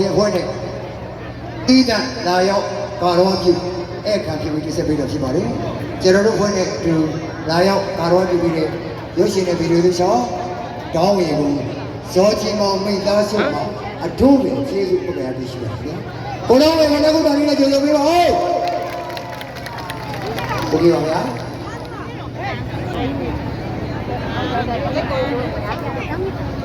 ရှင်ခွဲနဲ့တီးတန့်လာရောက်ကာရောပြုအဲ့ခံပြုပြီးတိဆက်ပေးတော့ဖြစ်ပါတယ်ကျွန်တော်တို့ခွဲနဲ့အတူလာရောက်ကာရောပြုပြီးတဲ့ရုပ်ရှင်တဲ့ဗီဒီယိုလေးဆောင်တောင်းဝင်ကိုဇောချင်းမောင်မိသားစုမှာအထူးပဲကျေးဇူးပြုရတဲ့ရှိပါတယ်ကိုတော်ဝင်ကနေခုတော်လေးနဲ့ကြိုဆိုပေးပါဦးဟုတ်ကဲ့ပါဗျာ không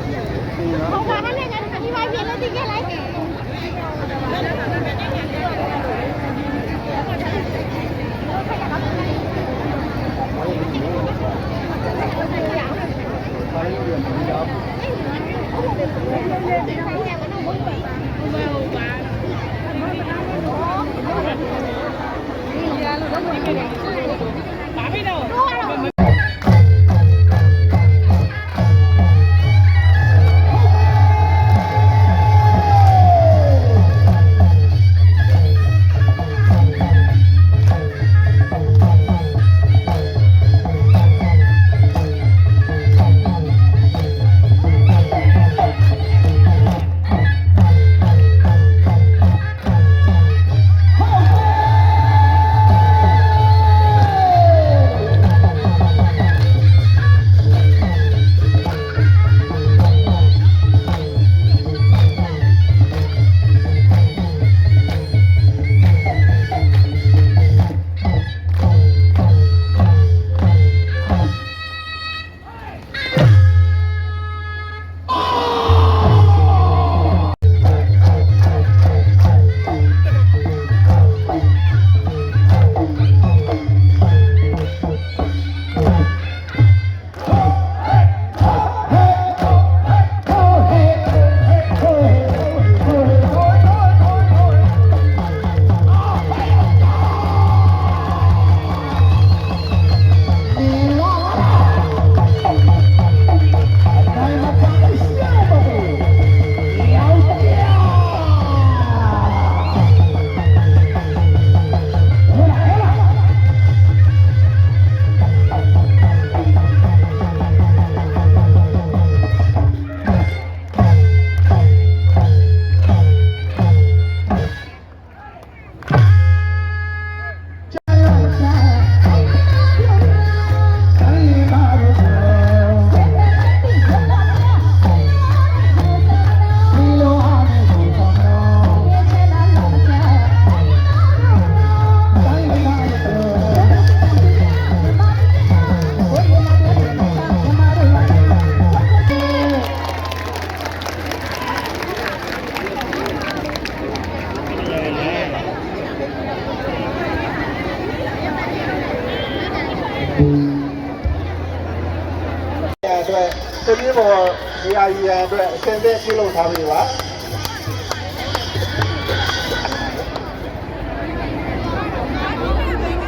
ပြင်းပေါ်ဒီအာရီရန်အတွက်အစင်သက်ပြုလုပ်ထားပြီပါ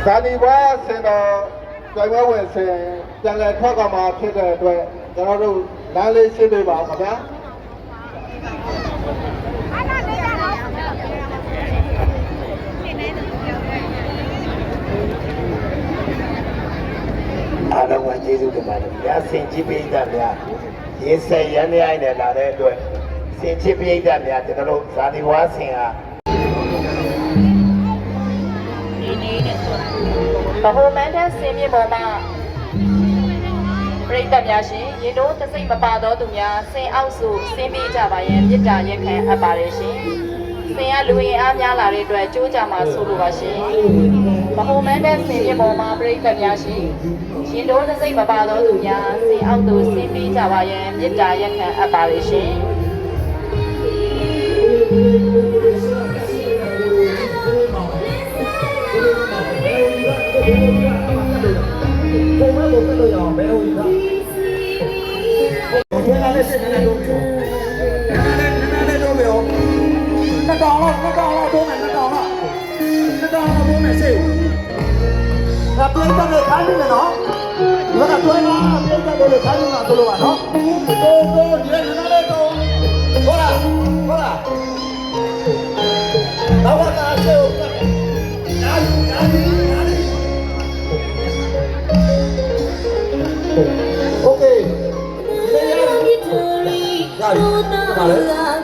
သာဒီဘွားစင်တော်ကြွယ်ဝဲဝင်စင်ပြန်လည်ထွက်ကမှာဖြစ်တဲ့အတွက်ကျွန်တော်တို့လမ်းလေးရှင်းပေးပါဦးခင်ဗျာ Ana lấy ra đó အားလုံးကကျေးဇူးတင်ပါတယ်ဗျာဆင်ကြီးပိဋက များရေးဆက်ရန်ရိုင်းနဲ့လာတဲ့အတွက်ဆင်ကြီးပိဋကများကျွန်တော်တို့ဇာတိဝါဆင်ဟာဗဟိုမန်းတန်းစင်းမြေပေါ်မှာပရိသတ်များရှင်ရင်တို့တစိမ့်မပါသောသူများစင်အောက်စုစင်းပေးကြပါရန်မြစ်တာရက်ခံအပ်ပါတယ်ရှင်စင်ကလူရင်အားများလာတဲ့အတွက်ကြိုးကြမှာဆိုလိုပါရှင် ဗဟိုမန်းတန်းစင်းမြေပေါ်မှာပရိသတ်များရှင်ရင်တို့တစိမ့်မပါသောသူများစင်အောက်သို့စင်းပေးကြပါရန်မြစ်တာရက်ခံအပ်ပါတယ်ရှင်နှစ်ကောင်လောက်နှစ်ကောင်လောက်တိုးမယ်နှစ်ကောင်လောက်နှစ်ကောင်လောက်တိုးမယ်ရှေ့ ကတွေးကြတဲ့ခါနေနော်နော်ဒီကတွေးမှာတွေးကြတဲ့ခါနေမှာဆိုလို့ပါနော်ကိုကိုဒီကနားလေးတော့ဟောလားဟောလားတော့ကအားချေဦးနားယူနားယူနားယူ Okay. Yeah.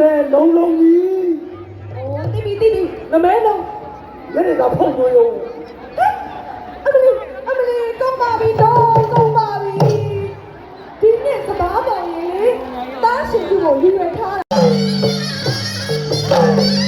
မဲလုံးလုံးကြီးโอ้ติบิติบิနမဲလုံးလက်တွေကဖုတ်သွေးရောအမလီအမလီတုံးပါပြီတော့တုံးပါပြီဒီနေ့စပါးပေါ်ရင်တားရှင်သူ့ကိုရွေထားတာ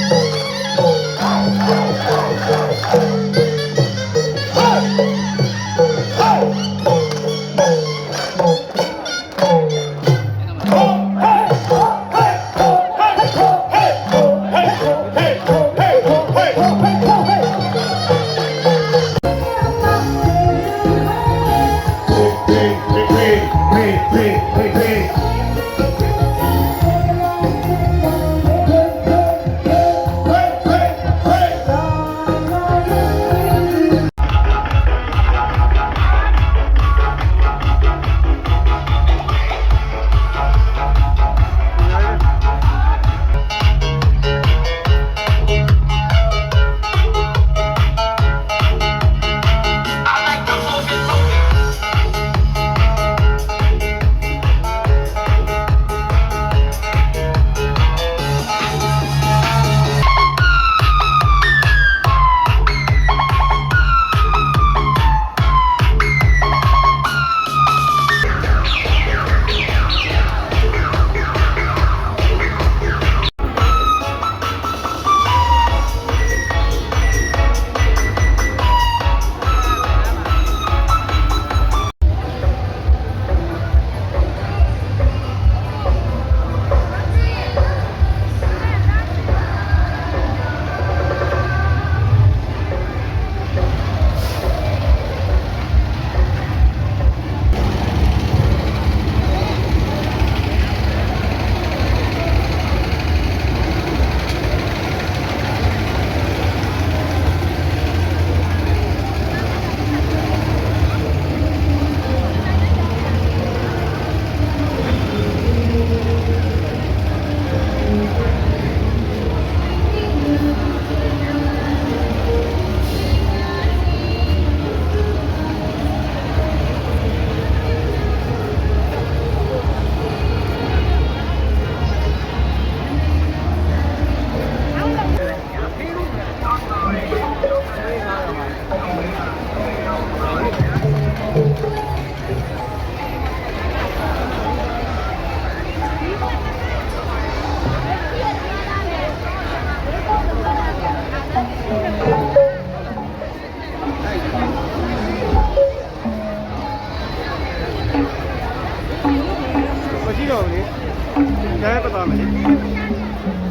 be. हो गई क्या पता मुझे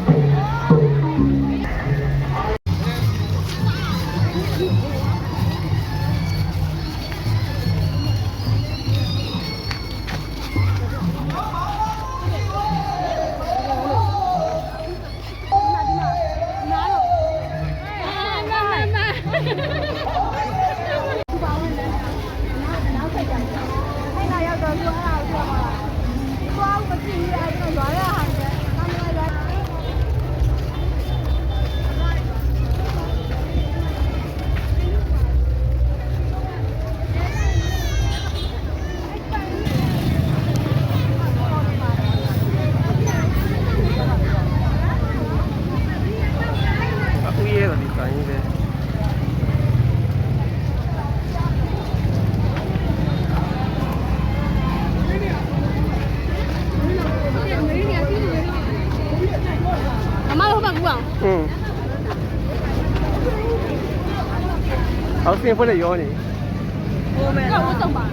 တင်ဖွဲ့တဲ့ရောနေဟိုမဲတော့ဝတ်တော့ပါ